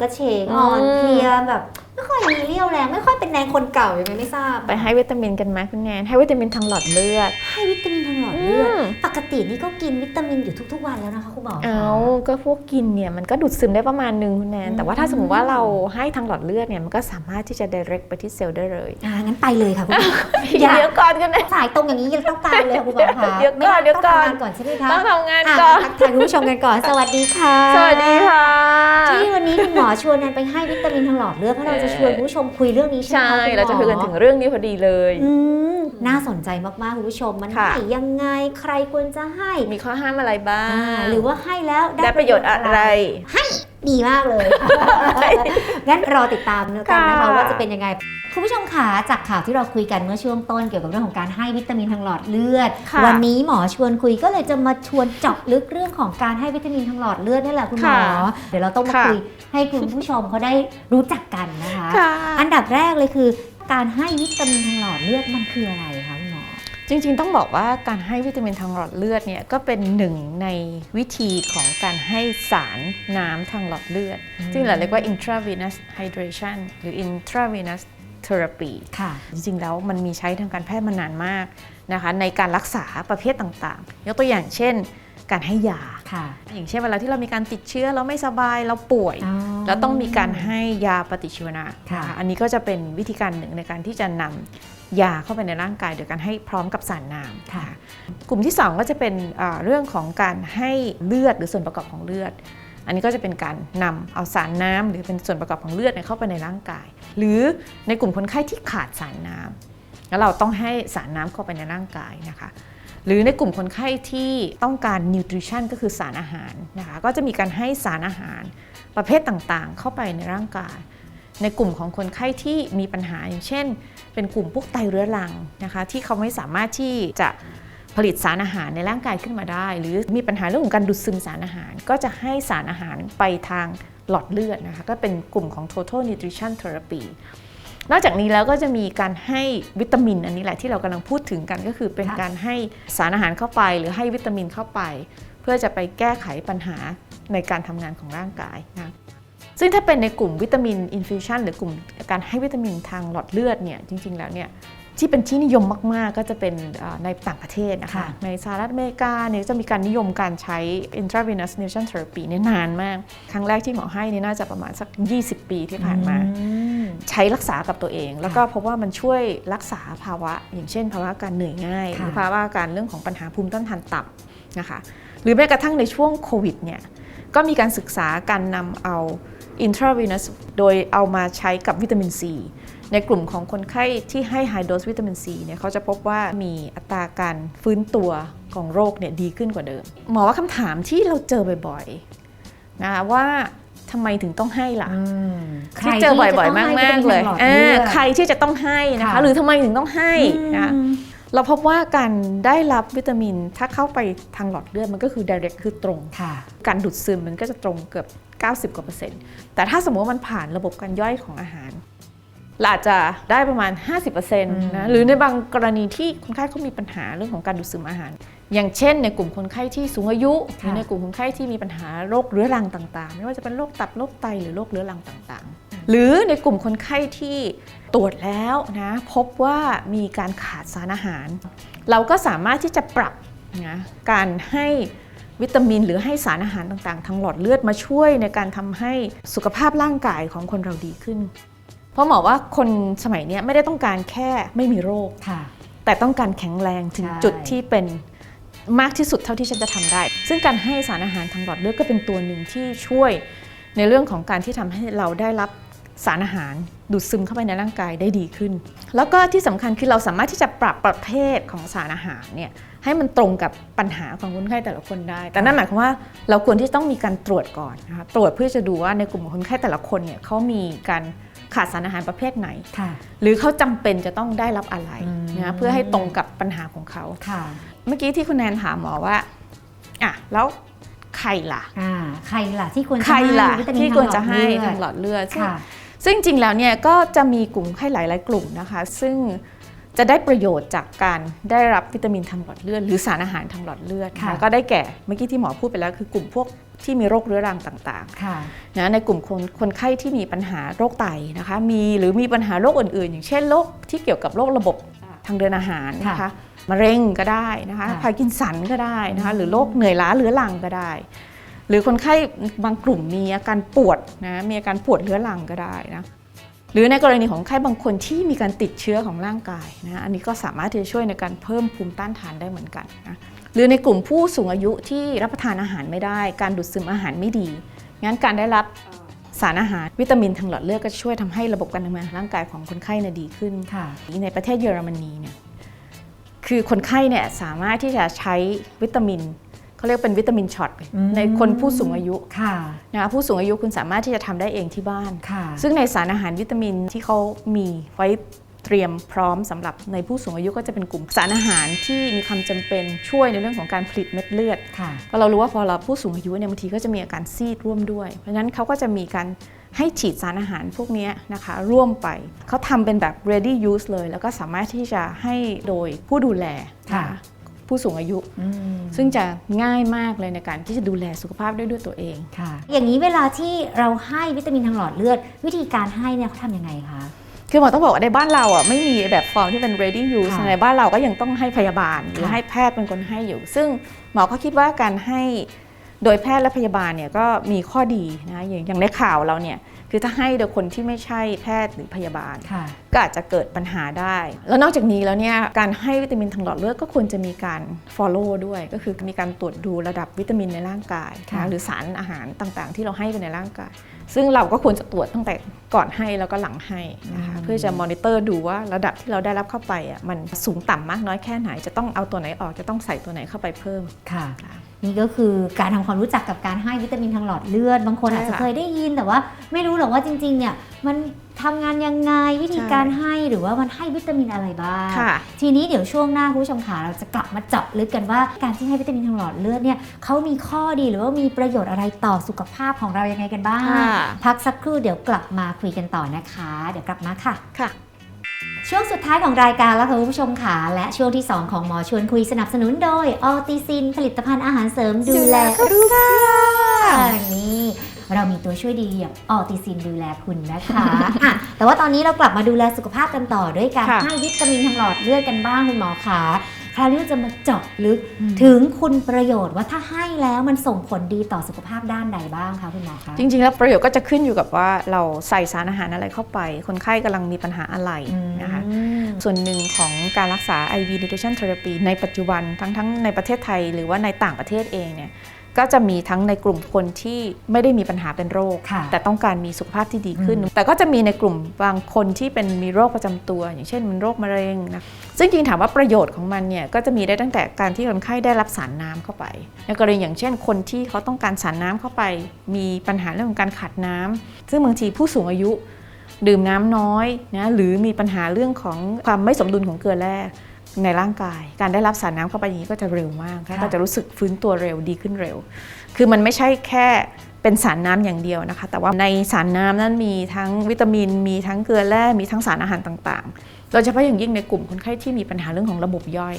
กระฉับกระเฉงอืมอ่อนเพลียแบบไม่ค่ อยมีเรี่ยวแรงไม่ค่อยเป็นแรงคนเก่ายังไงไม่ทราบ ไปให้วิตามินกันไหมคุณแนนให้วิตามินทางหลอดเลือด ให้วิตามินทางหลอดเลือด อืม ปกตินี่ก็กินวิตามินอยู่ทุก ๆ วันแล้วนะคะคุณหมอคะเอาก็พวกกินเนี่ยมันก็ดูดซึมได้ประมาณนึงคุณแนนอืมแต่ว่าถ้าสมมติว่าเราให้ทางหลอดเลือดเนี่ยมันก็สามารถที่จะ direct ไปที่เซลล์ได้เลยอ่างั้นไปเลยค่ะคุณหมอเดี๋ยวก่อนคุณแนนสายตรงอย่างนี้ยังต้องการเลยค่ะคุณหมอคะเดี๋ยวก่อนไม่เดี๋ยวก่อน ต้องทำงานก่อนใช่ไหมคะต้องทำงานอะก่อนทักทายคุณผู้ชมกันก่อน สวัสดีค่ะ สวัสดีค่ะ ที่วันนี้คุณหมอชวนนันไปให้วิตามินทางหลอดเลือดเพราะเราจะชวนคุณผู้ชมคุยเรื่องนี้ใช่ไหมใช่คะคุณหมอ เราจะคุยกันถึงเรื่องนี้พอดีเลย อืมน่าสนใจมากๆคุณผู้ชมมันค่ะ ให้ยังไงใครควรจะให้มีข้อห้ามอะไรบ้างอ่าหรือว่าให้แล้วได้ประโยชน์อะไร ดีมากเลยงั้นรอติดตามแล้วกันนะคะค่ะว่าจะเป็นยังไงคุณผู้ชมขาจากข่าวที่เราคุยกันเมื่อช่วงต้นเกี่ยวกับเรื่องของการให้วิตามินทางหลอดเลือดค่ะวันนี้หมอชวนคุยก็เลยจะมาชวนเจาะลึกเรื่องของการให้วิตามินทางหลอดเลือดนี่แหละคุณหมอค่ะเดี๋ยวเราต้องมาค่ะคุยให้คุณผู้ชมเขาได้รู้จักกันนะคะค่ะอันดับแรกเลยคือ การให้วิตามินทางหลอดเลือดมันคืออะไรคะคุณหมอ จริงๆ ต้องบอกว่าการให้วิตามินทางหลอดเลือดเนี่ยก็เป็นหนึ่งในวิธีของการให้สารน้ำทางหลอดเลือดอืมซึ่งเราเรียกว่า intravenous hydration หรือ intravenous therapy ค่ะจริงๆ แล้วมันมีใช้ทางการแพทย์มานานมากนะคะในการรักษาประเภทต่างๆ ยกตัวอย่างเช่น การให้ยาค่ะอย่างเช่นเวลาที่เรามีการติดเชื้อเราไม่สบายเราป่วย แล้วต้องมีการให้ยาปฏิชีวนะค่ะนอันนี้ก็จะเป็นวิธีการหนึ่งในการที่จะนำยาเข้าไปในร่างกายโดยการให้พร้อมกับสารน้ำค่ะ กลุ่มที่ 2 ก็จะเป็นอ่าเรื่องของการให้เลือดหรือส่วนประกอบของเลือด อันนี้ก็จะเป็นการนำเอาสารน้ำหรือเป็นส่วนประกอบของเลือดเนี่ยเข้าไปในร่างกาย หรือในกลุ่มคนไข้ที่ขาดสารน้ำแล้วเราต้องให้สารน้ำเข้าไปในร่างกายนะคะ หรือในกลุ่มคนไข้ที่ต้องการนิวทริชันก็คือสารอาหารนะคะก็จะมีการให้สารอาหารประเภทต่างๆ เข้าไปในร่างกาย ในกลุ่มของคนไข้ที่มีปัญหาอย่างเช่น เป็นกลุ่มพวกไตเรื้อรังนะคะที่เขาไม่สามารถที่จะผลิตสารอาหารในร่างกายขึ้นมาได้ หรือมีปัญหาเรื่องของการดูดซึมสารอาหาร ก็จะให้สารอาหารไปทางหลอดเลือดนะคะก็เป็นกลุ่มของ total nutrition therapy นอกจากนี้แล้วก็จะมีการให้วิตามินอันนี้แหละที่เรากำลังพูดถึงกันก็คือเป็นค่ะการให้สารอาหารเข้าไป หรือให้วิตามินเข้าไป เพื่อจะไปแก้ไขปัญหาในการทำงานของร่างกายนะซึ่งถ้าเป็นในกลุ่มวิตามินอินฟิวชันหรือกลุ่มการให้วิตามินทางหลอดเลือดเนี่ยจริง ๆ แล้วเนี่ย ที่เป็นที่นิยมมาก ๆ ก็จะเป็นเอ่อในต่างประเทศนะคะค่ะในสหรัฐอเมริกาเนี่ยจะมีการนิยมการใช้ intravenous nutrition therapy เนี่ยนานมาก ครั้งแรกที่หมอให้เนี่ยน่าจะประมาณสัก 20 ปีที่ผ่านมาอืมใช้รักษากับตัวเอง แล้วก็พบว่ามันช่วยรักษาภาวะ อย่างเช่น ภาวะการเหนื่อยง่ายหค่ะรือภาวะการเรื่องของปัญหาภูมิต้านทานต่ำนะคะ หรือแม้กระทั่งในช่วงโควิดเนี่ยก็มีการศึกษาการนำเอา intravenous โดยเอามาใช้กับวิตามินซี ในกลุ่มของคนไข้ที่ให้ high dose วิตามินซีเนี่ยเขาจะพบว่ามีอัตราการฟื้นตัวของโรคเนี่ยดีขึ้นกว่าเดิม หมอว่าคำถามที่เราเจอบ่อยๆนะคะว่าทำไมถึงต้องให้ล่ะอืมที่เจอบ่อยๆ มากๆเลยใครที่จะต้องให้วิตามินทางหอดอ่าลือดใครที่จะต้องให้นะคะค่ะหรือทำไมถึงต้องให้นะอืม เราพบว่าการได้รับวิตามินถ้าเข้าไปทางหลอดเลือดมันก็คือ direct คือตรงค่ะการดูดซึมมันก็จะตรงเกือบ 90กว่าเปอร์เซ็นต์แต่ถ้าสมมติว่ามันผ่านระบบการย่อยของอาหารเราอาจจะได้ประมาณ 50%นะหรือในบางกรณีที่คนไข้เขามีปัญหาเรื่องของการดูดซึมอาหาร อย่างเช่น ในกลุ่มคนไข้ที่สูงอายุหรือในกลุ่มคนไข้ที่มีปัญหาโรคเรื้อรังต่างๆ ไม่ว่าจะเป็นโรคตับโรคไตหรือโรคเรื้อรังต่างๆ หรือในกลุ่มคนไข้ที่ตรวจแล้วนะพบว่ามีการขาดสารอาหาร เราก็สามารถที่จะปรับนะการให้วิตามิน หรือให้สารอาหารต่างๆ ทางหลอดเลือดมาช่วยในการทำให้สุขภาพร่างกายของคนเราดีขึ้น เพราะหมอว่าคนสมัยเนี้ยไม่ได้ต้องการแค่ไม่มีโรคค่ะแต่ต้องการแข็งแรงถึงใช่จุดที่เป็นมากที่สุดเท่าที่ฉันจะทำได้ ซึ่งการให้สารอาหารทางหลอดเลือดก็เป็นตัวหนึ่งที่ช่วยในเรื่องของการที่ทำให้เราได้รับ สารอาหารดูดซึมเข้าไปในร่างกายได้ดีขึ้น แล้วก็ที่สำคัญคือเราสามารถที่จะปรับประเภทของสารอาหารเนี่ยให้มันตรงกับปัญหาของคนไข้แต่ละคนได้ แต่นั่นหมายความว่าเราควรที่ต้องมีการตรวจก่อนนะคะตรวจเพื่อจะดูว่าในกลุ่มของคนไข้แต่ละคนเนี่ยเขามีการขาดสารอาหารประเภทไหนค่ะหรือเขาจำเป็นจะต้องได้รับอะไรอืมนะเพื่อให้ตรงกับปัญหาของเขาค่ะเมื่อกี้ที่คุณแนนถามหมอว่าอะแล้วใครล่ะอ่าใครล่ะที่ควรจะใครล่ะวิตามินที่ควรจะให้ทาทางงหหลลอดอดเลือด ซึ่งค่ะซึ่งจริงๆแล้วเนี่ยก็จะมีกลุ่มไข้หลาย ๆ กลุ่มนะคะ ซึ่งจะได้ประโยชน์จากการได้รับวิตามินทางหลอดเลือด หรือสารอาหารทางหลอดเลือดค่ะนะก็ได้แก่เมื่อกี้ที่หมอพูดไปแล้วคือกลุ่มพวกที่มีโรคเรื้อรังต่างค่ะๆนะในกลุ่มคนคนไข้ที่มีปัญหาโรคไตนะคะ มีหรือมีปัญหาโรคอื่นๆ อย่างเช่นโรคที่เกี่ยวกับโรคระบบทางเดินอาหารนะคะค่ะมะเร็งก็ได้นะคะค่ะพาร์กินสันก็ได้นะคะหรือโรคเหนื่อยล้าเรื้อรังก็ได้ หรือคนไข้บางกลุ่มมีอาการปวดนะมีอาการปวดเรื้อรังก็ได้นะหรือในกรณีของคนไข้บางคนที่มีการติดเชื้อของร่างกายนะอันนี้ก็สามารถที่จะช่วยในการเพิ่มภูมิต้านทานได้เหมือนกันนะหรือในกลุ่มผู้สูงอายุที่รับประทานอาหารไม่ได้ การดูดซึมอาหารไม่ดี งั้นการได้รับสารอาหารวิตามินทางหลอดเลือดก็จะช่วยทำให้ระบบการทำงานของร่างกายของคนไข้เนี่ยดีขึ้นค่ะในประเทศเยอรมนีเนี่ยคือคนไข้เนี่ยสามารถที่จะใช้วิตามิน เขาเรียกเป็นวิตามินช็อตอืมในคนผู้สูงอายุค่ะนะคะผู้สูงอายุคุณสามารถที่จะทำได้เองที่บ้านค่ะซึ่งในสารอาหารวิตามินที่เขามีไว้เตรียมพร้อมสำหรับในผู้สูงอายุก็จะเป็นกลุ่มสารอาหารที่มีความจำเป็นช่วยในเรื่องของการผลิตเม็ดเลือดค่ะเพราะเรารู้ว่าพอเราผู้สูงอายุเนี่ยบางทีก็จะมีอาการซีดร่วมด้วย เพราะฉะนั้นเขาก็จะมีการให้ฉีดสารอาหารพวกเนี้ยนะคะร่วมไป เขาทำเป็นแบบ ready use เลย แล้วก็สามารถที่จะให้โดยผู้ดูแลนค่ะ ผู้สูงอายุอืมซึ่งจะง่ายมากเลยในการที่จะดูแลสุขภาพได้ด้วยตัวเองค่ะอย่างนี้เวลาที่เราให้วิตามินทางหลอดเลือด วิธีการให้เนี่ยเขาทำยังไงคะ คือหมอต้องบอกว่าในบ้านเราอะไม่มีแบบฟอร์มที่เป็น ready use ค่ะในบ้านเราก็ยังต้องให้พยาบาลหรือค่ะให้แพทย์เป็นคนให้อยู่ ซึ่งหมอก็คิดว่าการให้โดยแพทย์และพยาบาลเนี่ยก็มีข้อดีนะอย่างอย่างในข่าวเราเนี่ย คือถ้าให้โดยคนที่ไม่ใช่แพทย์หรือพยาบาลค่ะก็อาจจะเกิดปัญหาได้ แล้วนอกจากนี้แล้วเนี่ยการให้วิตามินทางหลอดเลือดก็ควรจะมีการ follow ด้วย ก็คือมีการตรวจดูระดับวิตามินในร่างกายค่ะนะหรือสารอาหารต่างๆ ที่เราให้ไปในร่างกาย ซึ่งเราก็ควรจะตรวจตั้งแต่ก่อนให้แล้วก็หลังให้นะคะเพื่อจะมอนิเตอร์ดูว่าระดับที่เราได้รับเข้าไปอะมันสูงต่ำมากน้อยแค่ไหนจะต้องเอาตัวไหนออกจะต้องใส่ตัวไหนเข้าไปเพิ่มค่ะ นี่ก็คือการทำความรู้จักกับการให้วิตามินทางหลอดเลือด บางคนใช่อาจจะค่ะเคยได้ยินแต่ว่าไม่รู้หรอกว่าจริงๆเนี่ยมันทำงานยังไงวิธีใช่การให้หรือว่ามันให้วิตามินอะไรบ้างค่ะทีนี้เดี๋ยวช่วงหน้าคุณผู้ชมค่ะเราจะกลับมาเจาะลึกกันว่าการที่ให้วิตามินทางหลอดเลือดเนี่ยเขามีข้อดีหรือว่ามีประโยชน์อะไรต่อสุขภาพของเรายังไงกันบ้างค่ะพักสักครู่เดี๋ยวกลับมาคุยกันต่อนะคะ เดี๋ยวกลับมาค่ะค่ะ ช่วงสุดท้ายของรายการแล้วค่ะคุณผู้ชมค่ะและช่วงที่ 2 ของหมอชวนคุยสนับสนุนโดยออติซิน ผลิตภัณฑ์อาหารเสริมดูแลรูปร่างนี่เรามีตัวช่วยดีอย่างออติซินดูแลคุณนะคะอะแต่ว่าตอนนี้เรากลับมาดูแลสุขภาพกันต่อด้วยการค่ะให้วิตามินทางหลอดเลือดกันบ้างคุณหมอคะ คราวนี้เราจะมาเจาะลึกอืมถึงคุณประโยชน์ว่าถ้าให้แล้วมันส่งผลดีต่อสุขภาพด้านใดบ้างคะคุณหมอคะจริง ๆ แล้วประโยชน์ก็จะขึ้นอยู่กับว่าเราใส่สารอาหารอะไรเข้าไป คนไข้กำลังมีปัญหาอะไรนะคะอืมส่วนหนึ่งของการรักษา IV nutrition therapy ในปัจจุบันทั้งทั้งในประเทศไทยหรือว่าในต่างประเทศเองเนี่ย ก็จะมีทั้งในกลุ่มคนที่ไม่ได้มีปัญหาเป็นโรคค่ะแต่ต้องการมีสุขภาพที่ดีขึ้นอืมแต่ก็จะมีในกลุ่มบางคนที่เป็นมีโรคประจำตัว อย่างเช่นมันโรคมะเร็งนะซึ่งจริงๆถามว่าประโยชน์ของมันเนี่ยก็จะมีได้ตั้งแต่การที่คนไข้ได้รับสารน้ำเข้าไปในกรณีอย่างเช่น คนที่เขาต้องการสารน้ำเข้าไป มีปัญหาเรื่องของการขาดน้ำซึ่งบางทีผู้สูงอายุดื่มน้ำน้อยนะหรือมีปัญหาเรื่องของความไม่สมดุลของเกลือแร่ ในร่างกาย การได้รับสารน้ำเข้าไปอย่างนี้ก็จะเร็วมากค่ะก็จะรู้สึกฟื้นตัวเร็วดีขึ้นเร็ว คือมันไม่ใช่แค่เป็นสารน้ำอย่างเดียวนะคะ แต่ว่าในสารน้ำนั้นมีทั้งวิตามิน มีทั้งเกลือแร่มีทั้งสารอาหารต่างๆ โดยเฉพาะอย่างยิ่งในกลุ่มคนไข้ที่มีปัญหาเรื่องของระบบย่อย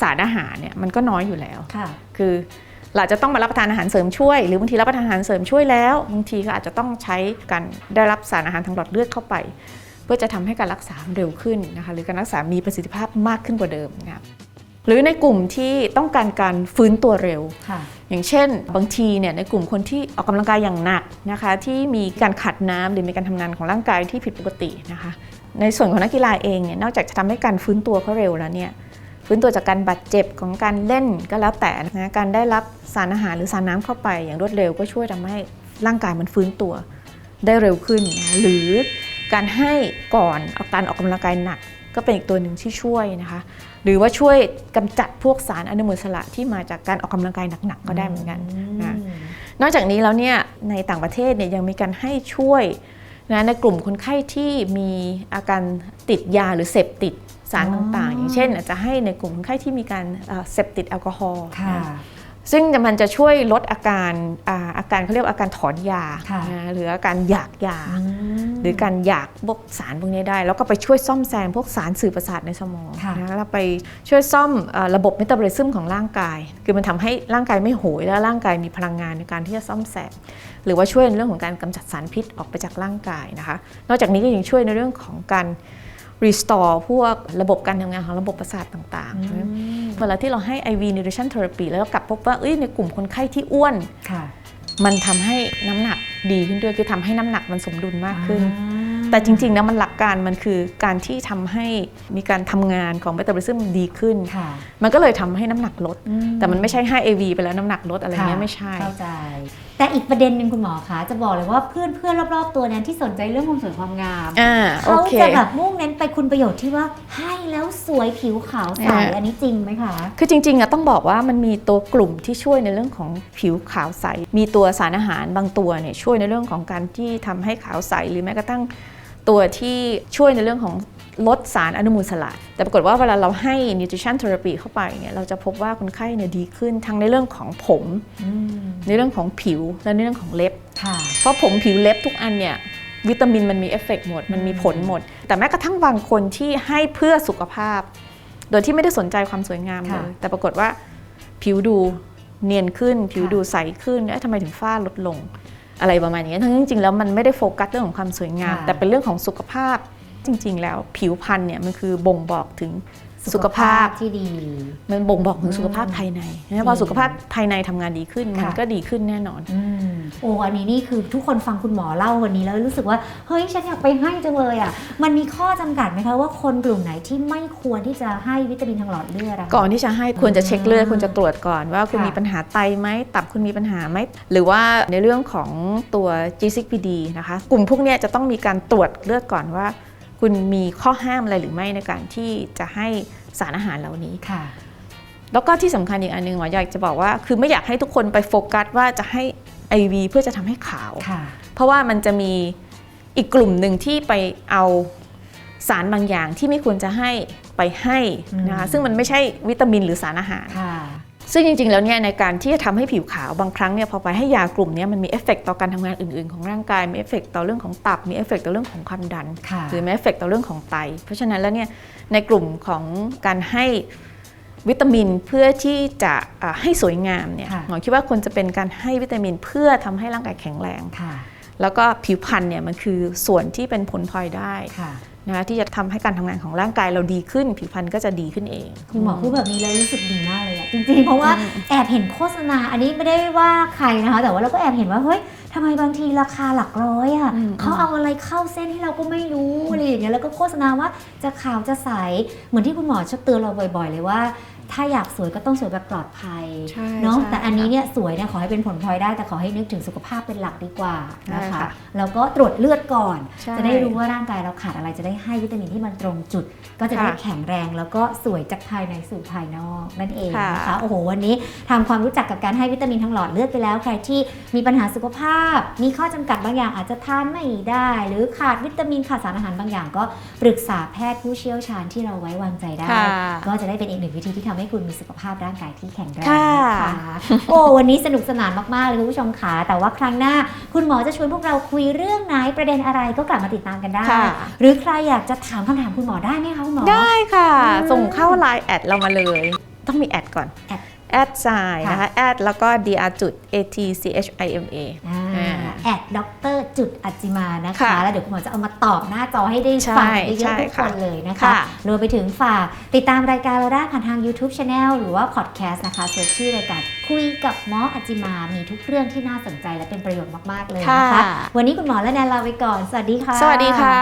สารอาหารเนี่ยมันก็น้อยอยู่แล้วค่ะคือเราจะต้องมารับประทานอาหารเสริมช่วย หรือบางทีรับประทานอาหารเสริมช่วยแล้วบางทีก็อาจจะต้องใช้การได้รับสารอาหารทางหลอดเลือดเข้าไป เพื่อจะทำให้การรักษาเร็วขึ้นนะคะหรือการรักษามีประสิทธิภาพมากขึ้นกว่าเดิมนะครับหรือในกลุ่มที่ต้องการการฟื้นตัวเร็วค่ะอย่างเช่น บางทีเนี่ยในกลุ่มคนที่ออกกำลังกายอย่างหนักนะคะที่มีการขัดน้ำหรือมีการทำงานของร่างกายที่ผิดปกตินะคะในส่วนของนักกีฬาเองเนี่ยนอกจากจะทำให้การฟื้นตัวเขาเร็วแล้วเนี่ยฟื้นตัวจากการบาดเจ็บของการเล่นก็แล้วแต่นะการได้รับสารอาหารหรือสารน้ำเข้าไปอย่างรวดเร็วก็ช่วยทำให้ร่างกายมันฟื้นตัวได้เร็วขึ้นนะหรือ การให้ก่อนเอาการออกกำลังกายหนัก ก็เป็นอีกตัวหนึ่งที่ช่วยนะคะ หรือว่าช่วยกำจัดพวกสารอนุมูลอิสระที่มาจากการออกกำลังกายหนักๆก็ได้เหมือนกันนะนอกจากนี้แล้วเนี่ยในต่างประเทศเนี่ยยังมีการให้ช่วยนะในกลุ่มคนไข้ที่มีอาการติดยาหรือเสพติดสารอ๋อต่างๆ อย่างเช่น อาจจะให้ในกลุ่มคนไข้ที่มีการเอ่อเสพติดแอลกอฮอล์ค่ะนะ ซึ่งมันจะช่วยลดอาการอ่าอาการเขาเรียกว่าอาการถอนยาค่ะนะหรืออาการอยากยาอืมหรือการอยากพวกสารพวกนี้ได้ แล้วก็ไปช่วยซ่อมแซมพวกสารสื่อประสาทในสมองค่ะนะแล้วไปช่วยซ่อมเอ่อระบบเมตาบอลิซึมของร่างกาย คือมันทำให้ร่างกายไม่โหยแล้วร่างกายมีพลังงานในการที่จะซ่อมแซมหรือว่าช่วยในเรื่องของการกำจัดสารพิษออกไปจากร่างกายนะคะนอกจากนี้ก็ยังช่วยในเรื่องของการ restore พวกระบบการทำงานของระบบประสาทต่างๆนะ เวลาที่เราให้ IV nutrition therapy แล้วก็กลับพบว่าเอ้ยในกลุ่มคนไข้ที่อ้วนค่ะมันทำให้น้ำหนักดีขึ้นด้วยคือทำให้น้ำหนักมันสมดุลมากขึ้นอ่าแต่จริงๆนะมันหลักการมันคือการที่ทำให้มีการทำงานของเมตาบอลิซึมดีขึ้นค่ะมันก็เลยทำให้น้ำหนักลดอืแต่มันไม่ใช่ให้ AV ไปแล้วน้ำหนักลดอะไรเงี้ยค่ะไม่ใช่เข้าใจแต่อีกประเด็นหนึ่งคุณหมอคะจะบอกเลยว่าเพื่อนเพื่อนๆรอบๆตัวนั้นที่สนใจเรื่องความสวยความงามอ่าโอเขาเคจะแบบมุ่งเน้นไปคุณประโยชน์ที่ว่าให้แล้วสวยผิวขาวใสอ่าอันนี้จริงไหมคะ คือจริงๆอะต้องบอกว่ามันมีตัวกลุ่มที่ช่วยในเรื่องของผิวขาวใส มีตัวสารอาหารบางตัวเนี่ยช่วยในเรื่องของการที่ทำให้ขาวใสหรือแม้กระทั่งตัวที่ช่วยในเรื่องของ ลดสารอนุมูลอิสระแต่ปรากฏว่าเวลาเราให้ nutrition therapy เข้าไปเนี่ยเราจะพบว่าคนไข้เนี่ยดีขึ้นทั้งในเรื่องของผม ในเรื่องของผิวและในเรื่องของเล็บค่ะเพราะผมผิวเล็บทุกอันเนี่ยวิตามินมันมีเอฟเฟกต์หมด มันมีผลหมด แต่แม้กระทั่งบางคนที่ให้เพื่อสุขภาพ โดยที่ไม่ได้สนใจความสวยงามเลค่ะยแต่ปรากฏว่าผิวดูเนียนขึ้น ผิวค่ะดูใสขึ้นเอ๊ะทำไมถึงฝ้าลดลง อะไรประมาณอย่างนี้ยทั้งจริงๆแล้วมันไม่ได้โฟกัสเรื่องของความสวยงาม แต่เป็นเรื่องของสุขภาพ จริง ๆ แล้วผิวพรรณเนี่ยมันคือบ่งบอกถึงสุขภาพที่ดี มันบ่งบอกถึงสุขภาพภายในนะพอสุขภาพภายในทำงานดีขึ้น มันค่ะก็ดีขึ้นแน่นอนอืมโอ้อันนี้นี่คือทุกคนฟังคุณหมอเล่าวันนี้แล้วรู้สึกว่าเฮ้ยฉันอยากไปให้จังเลยอะมันมีข้อจำกัดไหมคะว่าคนกลุ่มไหนที่ไม่ควรที่จะให้วิตามินทางหลอดเลือดอะคะก่อนที่จะให้ควรจะเช็คเลือดอ่าควรจะตรวจก่อนว่าคุณค่ะมีปัญหาไตไหมตับคุณมีปัญหาไหมหรือว่าในเรื่องของตัว G6PD นะคะกลุ่มพวกเนี้ยจะต้องมีการตรวจเลือดก่อนว่า คุณมีข้อห้ามอะไรหรือไม่ในการที่จะให้สารอาหารเหล่านี้ค่ะ แล้วก็ที่สำคัญอีกอันหนึงหมออยากจะบอกว่า คือไม่อยากให้ทุกคนไปโฟกัสว่าจะให้ IV เพื่อจะทำให้ขาวค่ะเพราะว่ามันจะมีอีกกลุ่มหนึ่งที่ไปเอาสารบางอย่างที่ไม่ควรจะให้ไปให้นะคะอืมซึ่งมันไม่ใช่วิตามินหรือสารอาหารค่ะ ซึ่งจริงๆ แล้วเนี่ยในการที่จะทำให้ผิวขาวบางครั้งเนี่ยพอไปให้ยากลุ่มเนี้มันมีเอฟเฟกต์ต่อการทำงานอื่นๆ ของร่างกายมีเอฟเฟกต์ต่อเรื่องของตับมีเอฟเฟกต์ต่อเรื่องของความดันค่ะหรือมีเอฟเฟกต์ต่อเรื่องของไต เพราะฉะนั้นแล้วเนี่ยในกลุ่มของการให้วิตามินเพื่อที่จะอ่าให้สวยงามเนี่ยค่ะหมอคิดว่าควรจะเป็นการให้วิตามินเพื่อทำให้ร่างกายแข็งแรงค่ะแล้วก็ผิวพรรณเนี่ยมันคือส่วนที่เป็นผลพลอยได้ค่ะนะคะที่จะทำให้การทำงานของร่างกายเราดีขึ้น ผิวพรรณก็จะดีขึ้นเอง คุณหมอพูดแบบนี้แล้วรู้สึกดีมากเลยอะ จริงๆ เพราะว่าแอบเห็นโฆษณา อันนี้ไม่ได้ว่าใครนะคะ แต่ว่าเราก็แอบเห็นว่าเฮ้ยทำไมบางทีราคาหลักร้อยอะอืมเขาเอาอะไรเข้าเส้นให้เราก็ไม่รู้อะไรอย่างเงี้ยแล้วก็โฆษณาว่าจะขาวจะใสเหมือนที่คุณหมอชอบเตือนเราบ่อย ๆ เลยว่า ถ้าอยากสวยก็ต้องสวยแบบปลอดภัยใช่เนาะใช่แต่อันนี้เนี่ยสวยเนี่ยขอให้เป็นผลพลอยได้ แต่ขอให้นึกถึงสุขภาพเป็นหลักดีกว่านะใช่คะค่ะแล้วก็ตรวจเลือดก่อน ใช่จะได้รู้ว่าร่างกายเราขาดอะไรจะได้ให้วิตามินที่มันตรงจุด ก็จะได้ค่ะแข็งแรงแล้วก็สวยจากภายในสู่ภายนอกนั่นเองค่ะนะคะโอ้โหวันนี้ทำความรู้จักกับการให้วิตามินทางหลอดเลือดไปแล้วใครที่มีปัญหาสุขภาพ มีข้อจำกัดบางอย่างอาจจะทานไม่ได้ หรือขาดวิตามินขาดสารอาหารบางอย่างก็ปรึกษาแพทย์ผู้เชี่ยวชาญที่เราไว้วางใจได้ ค่ะ ก็จะได้เป็นอีกหนึ่งวิธีที่ทำให้คุณมีสุขภาพร่างกายที่แข็งแรงค่ะนะคะโอ้วันนี้สนุกสนานมากๆเลยคุณผู้ชมค่ะแต่ว่าครั้งหน้าคุณหมอจะชวนพวกเราคุยเรื่องไหนประเด็นอะไรก็กลับมาติดตามกันได้ค่ะหรือใครอยากจะถามคำถามคุณหมอได้ไหมคะคุณหมอได้ค่ะอืมส่งเข้าไลน์แอดเรามาเลย ต้องมีแอดก่อนแอดแอดไซน์นะคะแอดแล้วก็ dr จุด at c h i m a อ่าอ่าแอดด็อกเตอร์ จุดอัจจิมานะคะค่ะแล้วเดี๋ยวคุณหมอจะเอามาตอบหน้าจอให้ได้ใช่ฟังเยใช่อะๆทุกคค่ะนเลยนะคะค่ะรวมไปถึงฝากติดตามรายการเราได้ผ่านทาง YouTube Channel หรือว่า Podcast นะคะเสิร์ชชื่อรายการคุยกับหมออัจจิมามีทุกเรื่องที่น่าสนใจและเป็นประโยชน์มากๆเลยนะคะค่ะวันนี้คุณหมอและแนนลาไปก่อน สวัสดีค่ะ สวัสดีค่ะ